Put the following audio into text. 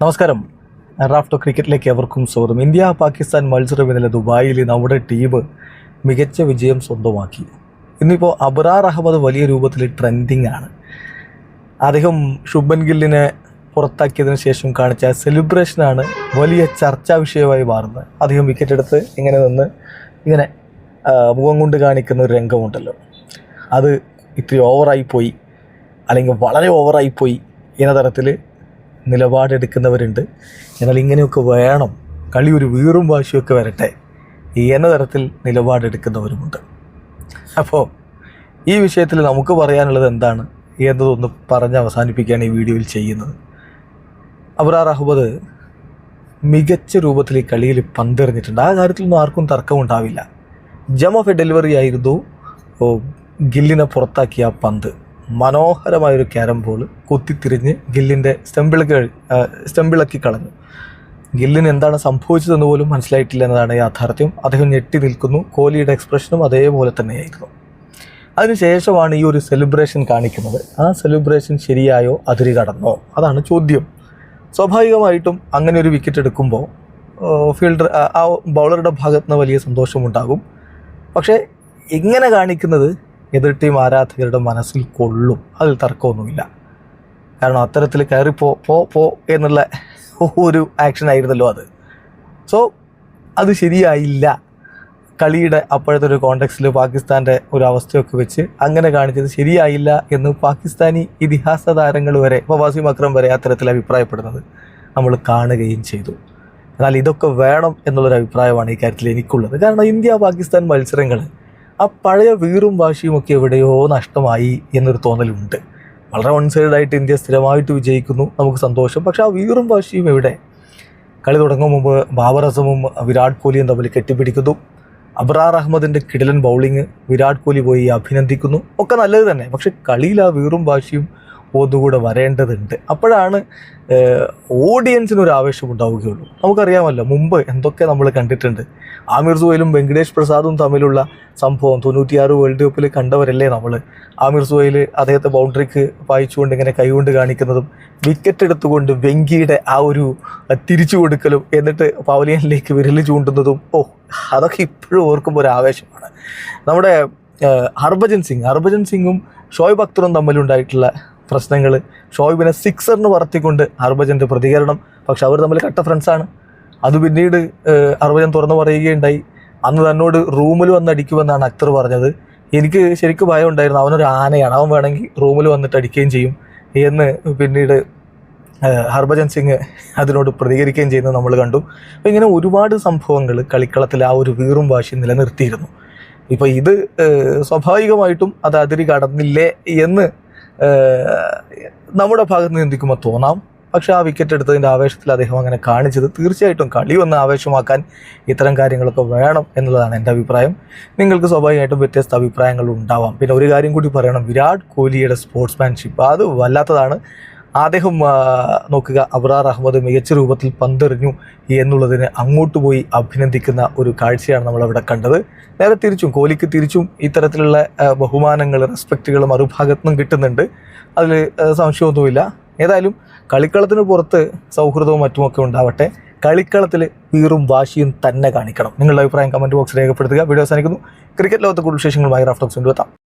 നമസ്കാരം. റാഫ്റ്റോ ക്രിക്കറ്റിലേക്ക് എവർക്കും സ്വാഗതം. ഇന്ത്യ പാകിസ്ഥാൻ മത്സരം ഇന്നലെ ദുബായിൽ നമ്മുടെ ടീം മികച്ച വിജയം സ്വന്തമാക്കി. ഇന്നിപ്പോൾ അബ്രാർ അഹമ്മദ് വലിയ രൂപത്തിൽ ട്രെൻഡിങ് ആണ്. അദ്ദേഹം ശുഭൻ ഗില്ലിനെ പുറത്താക്കിയതിന് ശേഷം കാണിച്ച സെലിബ്രേഷനാണ് വലിയ ചർച്ചാ വിഷയമായി മാറുന്നത്. അദ്ദേഹം വിക്കറ്റ് എടുത്ത് ഇങ്ങനെ നിന്ന് ഇങ്ങനെ മുഖം കൊണ്ട് കാണിക്കുന്ന ഒരു രംഗമുണ്ടല്ലോ. അത് ഇത്തിരി ഓവറായി പോയി അല്ലെങ്കിൽ വളരെ ഓവറായി പോയി എന്ന തരത്തിൽ നിലപാടെടുക്കുന്നവരുണ്ട്. എന്നാൽ ഇങ്ങനെയൊക്കെ വേണം. കളി ഒരു വീറും വാശിയൊക്കെ വരട്ടെ. എന്ന തരത്തിൽ നിലപാടെടുക്കുന്നവരുമുണ്ട്. അപ്പോൾ ഈ വിഷയത്തിൽ നമുക്ക് പറയാനുള്ളത് എന്താണ്? എന്നതൊന്ന് പറഞ്ഞ് അവസാനിപ്പിക്കുകയാണ് ഈ വീഡിയോയിൽ ചെയ്യുന്നത്. അബ്രാർ അഹമ്മദ് മികച്ച രൂപത്തിൽ ഈ കളിയിൽ പന്തെറിഞ്ഞിട്ടുണ്ട്. ആ കാര്യത്തിലൊന്നും ആർക്കും തർക്കമുണ്ടാവില്ല ജം ഓഫ് എ ഡെലിവറി ആയിരുന്നു ഗില്ലിനെ പുറത്താക്കിയ പന്ത്. മനോഹരമായൊരു ക്യാരം ബോൾ കുത്തിത്തിരിഞ്ഞ് ഗില്ലിന്റെ സ്റ്റെമ്പിളക്ക് സ്റ്റെമ്പിളക്കി കളഞ്ഞു. ഗില്ലിന് എന്താണ് സംഭവിച്ചതെന്ന് പോലും മനസ്സിലായിട്ടില്ല എന്നതാണ് യാഥാർത്ഥ്യം. അദ്ദേഹം ഞെട്ടി നിൽക്കുന്നു. കോഹ്ലിയുടെ എക്സ്പ്രഷനും അതേപോലെ തന്നെയായിരുന്നു. അതിനുശേഷമാണ് ഈ ഒരു സെലിബ്രേഷൻ കാണിക്കുന്നത്. ആ സെലിബ്രേഷൻ ശരിയായോ അതിരി കടന്നോ? അതാണ് ചോദ്യം. സ്വാഭാവികമായിട്ടും അങ്ങനെ ഒരു വിക്കറ്റ് എടുക്കുമ്പോൾ ഫീൽഡർ ആ ബൗളറുടെ ഭാഗത്ത് നിന്ന് വലിയ സന്തോഷമുണ്ടാകും. പക്ഷേ ഇങ്ങനെ കാണിക്കുന്നത് എതിർ ടീം ആരാധകരുടെ മനസ്സിൽ കൊള്ളും. അതിൽ തർക്കമൊന്നുമില്ല. കാരണം അത്തരത്തിൽ കയറി പോ പോ പോ എന്നുള്ള ഒരു ആക്ഷൻ ആയിരുന്നല്ലോ അത്. സോ അത് ശരിയായില്ല. കളിയുടെ അപ്പോഴത്തെ ഒരു കോണ്ടെക്സ്റ്റിൽ പാകിസ്ഥാന്റെ ഒരു അവസ്ഥയൊക്കെ വെച്ച് അങ്ങനെ കാണിച്ചത് ശരിയായില്ല എന്ന് പാകിസ്ഥാനി ഇതിഹാസ താരങ്ങൾ വരെ ഇപ്പോൾ വാസിം അക്രം വരെ അത്തരത്തിൽ അഭിപ്രായപ്പെടുന്നത് നമ്മൾ കാണുകയും ചെയ്തു. എന്നാൽ ഇതൊക്കെ വേണം എന്നുള്ളൊരു അഭിപ്രായമാണ് ഈ കാര്യത്തിൽ എനിക്കുള്ളത്. കാരണം ഇന്ത്യ പാകിസ്ഥാൻ മത്സരങ്ങൾ ആ പഴയ വീറും വാശിയും ഒക്കെ എവിടെയോ നഷ്ടമായി എന്നൊരു തോന്നലുണ്ട്. വളരെ വൺ സൈഡായിട്ട് ഇന്ത്യ സ്ഥിരമായിട്ട് വിജയിക്കുന്നു നമുക്ക് സന്തോഷം. പക്ഷെ ആ വീറും വാശിയും എവിടെ? കളി തുടങ്ങും മുമ്പ് ബാബർ അസമും വിരാട് കോഹ്ലിയും തമ്മിൽ കെട്ടിപ്പിടിക്കുന്നു. അബ്രാർ അഹമ്മദിന്റെ കിടലൻ ബൗളിങ് വിരാട് കോഹ്ലി പോയി അഭിനന്ദിക്കുന്നു. ഒക്കെ നല്ലത് തന്നെ. പക്ഷെ കളിയിൽ ആ വീറും വാശിയും ഒന്നുകൂടെ വരേണ്ടതുണ്ട്. അപ്പോഴാണ് ഓഡിയൻസിന് ഒരു ആവേശം ഉണ്ടാവുകയുള്ളൂ നമുക്കറിയാമല്ലോ മുമ്പ് എന്തൊക്കെ നമ്മൾ കണ്ടിട്ടുണ്ട്. ആമിർ സുഹൈലും വെങ്കടേഷ് പ്രസാദും തമ്മിലുള്ള സംഭവം തൊണ്ണൂറ്റിയാറ് വേൾഡ് കപ്പിൽ കണ്ടവരല്ലേ നമ്മൾ ആമിർ സുഹൈൽ അദ്ദേഹത്തെ ബൗണ്ടറിക്ക് വായിച്ചുകൊണ്ട് ഇങ്ങനെ കൈകൊണ്ട് കാണിക്കുന്നതും വിക്കറ്റ് എടുത്തുകൊണ്ട് വെങ്കിയുടെ ആ ഒരു തിരിച്ചു കൊടുക്കലും എന്നിട്ട് പവലിയനിലേക്ക് വിരൽ ചൂണ്ടുന്നതും ഓ അതൊക്കെ ഇപ്പോഴും ഓർക്കുമ്പോൾ ഒരു ആവേശമാണ്. നമ്മുടെ ഹർഭജൻ സിംഗ്. ഹർഭജൻ സിംഗും ഷോയബ് അക്തറും തമ്മിലുണ്ടായിട്ടുള്ള പ്രശ്നങ്ങൾ. ഷോയ്ബിനെ സിക്സറിന് പറത്തിക്കൊണ്ട് ഹർഭജന്റെ പ്രതികരണം. പക്ഷെ അവർ തമ്മിൽ കട്ട ഫ്രണ്ട്സാണ് അത് പിന്നീട് ഹർഭജൻ തുറന്നു പറയുകയുണ്ടായി. അന്ന് തന്നോട് റൂമിൽ വന്ന് അടിക്കുമെന്നാണ് അക്തർ പറഞ്ഞത്. എനിക്ക് ശരിക്കും ഭയം ഉണ്ടായിരുന്നു അവനൊരു ആനയാണ്. അവൻ വേണമെങ്കിൽ റൂമിൽ വന്നിട്ട് അടിക്കുകയും ചെയ്യും എന്ന് പിന്നീട് ഹർഭജൻ സിംഗ് അതിനോട് പ്രതികരിക്കുകയും ചെയ്യുന്നത് നമ്മൾ കണ്ടു. അപ്പോൾ ഇങ്ങനെ ഒരുപാട് സംഭവങ്ങൾ കളിക്കളത്തിൽ ആ ഒരു വീറും വാശി നിലനിർത്തിയിരുന്നു. ഇപ്പോൾ ഇത് സ്വാഭാവികമായിട്ടും അത് അതിരി കടന്നില്ലേ എന്ന് നമ്മുടെ ഭാഗത്ത് നിന്ന് ചിന്തിക്കുമ്പോൾ തോന്നാം. പക്ഷെ ആ വിക്കറ്റ് എടുത്തതിന്റെ ആവേശത്തിൽ അദ്ദേഹം അങ്ങനെ കാണിച്ചത്. തീർച്ചയായിട്ടും കളി ഒന്ന് ആവേശമാക്കാൻ ഇത്തരം കാര്യങ്ങളൊക്കെ വേണം എന്നുള്ളതാണ് എന്റെ അഭിപ്രായം. നിങ്ങൾക്ക് സ്വാഭാവികമായിട്ടും വ്യത്യസ്ത അഭിപ്രായങ്ങൾ ഉണ്ടാവാം. പിന്നെ ഒരു കാര്യം കൂടി പറയണം. വിരാട് കോഹ്ലിയുടെ സ്പോർട്സ്മാൻഷിപ്പ് അത് വല്ലാത്തതാണ്. അദ്ദേഹം നോക്കുക അബ്രാർ അഹമ്മദ് മികച്ച രൂപത്തിൽ പന്തെറിഞ്ഞു എന്നുള്ളതിന് അങ്ങോട്ട് പോയി അഭിനന്ദിക്കുന്ന ഒരു കാഴ്ചയാണ് നമ്മളവിടെ കണ്ടത്. നേരെ തിരിച്ചും കോഹ്ലിക്ക് തിരിച്ചും ഇത്തരത്തിലുള്ള ബഹുമാനങ്ങൾ റെസ്പെക്റ്റുകൾ മറുഭാഗത്തു നിന്നും കിട്ടുന്നുണ്ട്. അതിൽ സംശയമൊന്നുമില്ല. ഏതായാലും കളിക്കളത്തിന് പുറത്ത് സൗഹൃദവും മറ്റുമൊക്കെ ഉണ്ടാവട്ടെ. കളിക്കളത്തിൽ വീറും വാശിയും തന്നെ കാണിക്കണം. നിങ്ങളുടെ അഭിപ്രായം കമന്റ് ബോക്സ് രേഖപ്പെടുത്തുക. വീഡിയോ അവസാനിക്കുന്നു. ക്രിക്കറ്റ് ലോകത്തെ കൂടുതൽ വിശേഷങ്ങളുമായി റാഫ്റ്റോക്സ് കൊണ്ടുവെത്താം